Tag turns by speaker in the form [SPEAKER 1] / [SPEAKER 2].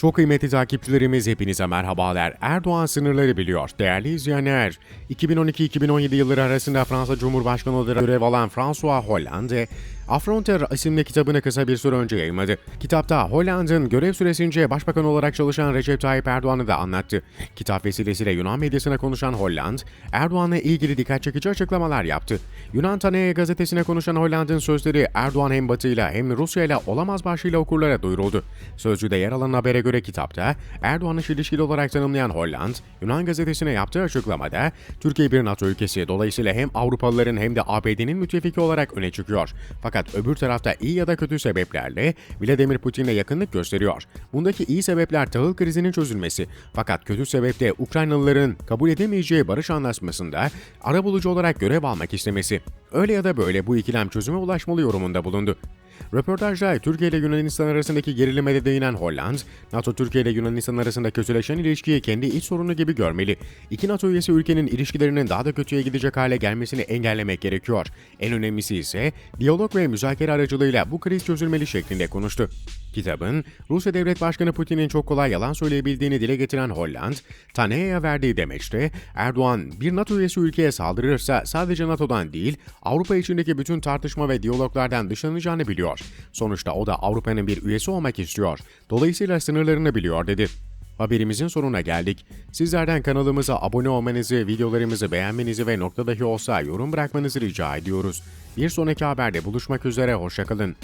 [SPEAKER 1] Çok kıymetli takipçilerimiz hepinize merhabalar. Erdoğan sınırları biliyor. Değerli izleyenler, 2012-2017 yılları arasında Fransa Cumhurbaşkanı olarak görev alan François Hollande, Affronter isimli kitabını kısa bir süre önce yayınladı. Kitapta Hollande'ın görev süresince başbakan olarak çalışan Recep Tayyip Erdoğan'ı da anlattı. Kitap vesilesiyle Yunan medyasına konuşan Hollande, Erdoğan'la ilgili dikkat çekici açıklamalar yaptı. Yunan Taneye gazetesine konuşan Hollande'ın sözleri Erdoğan hem Batı'yla hem Rusya'yla olamaz başlığıyla okurlara duyuruldu. Sözcüde yer alan habere göre kitapta Erdoğan'ı çelişkili olarak tanımlayan Hollande, Yunan gazetesine yaptığı açıklamada Türkiye bir NATO ülkesi dolayısıyla hem Avrupalıların hem de ABD'nin müttefiki olarak öne çıkıyor. Fakat öbür tarafta iyi ya da kötü sebeplerle Vladimir Putin'le yakınlık gösteriyor. Bundaki iyi sebepler tahıl krizinin çözülmesi. Fakat kötü sebep de Ukraynalıların kabul edemeyeceği barış anlaşmasında arabulucu olarak görev almak istemesi. Öyle ya da böyle bu ikilem çözüme ulaşmalı yorumunda bulundu. Röportajda Türkiye ile Yunanistan arasındaki gerilime de değinen Holland, NATO Türkiye ile Yunanistan arasında kötüleşen ilişkiyi kendi iç sorunu gibi görmeli. İki NATO üyesi ülkenin ilişkilerinin daha da kötüye gidecek hale gelmesini engellemek gerekiyor. En önemlisi ise diyalog ve müzakere aracılığıyla bu kriz çözülmeli şeklinde konuştu. Kitabın, Rusya Devlet Başkanı Putin'in çok kolay yalan söyleyebildiğini dile getiren Holland, Tanea'ya verdiği demeçte, Erdoğan bir NATO üyesi ülkeye saldırırsa sadece NATO'dan değil, Avrupa içindeki bütün tartışma ve diyaloglardan dışlanacağını biliyor. Sonuçta o da Avrupa'nın bir üyesi olmak istiyor. Dolayısıyla sınırlarını biliyor dedi. Haberimizin sonuna geldik. Sizlerden kanalımıza abone olmanızı, videolarımızı beğenmenizi ve nokta dahi olsa yorum bırakmanızı rica ediyoruz. Bir sonraki haberde buluşmak üzere, hoşçakalın.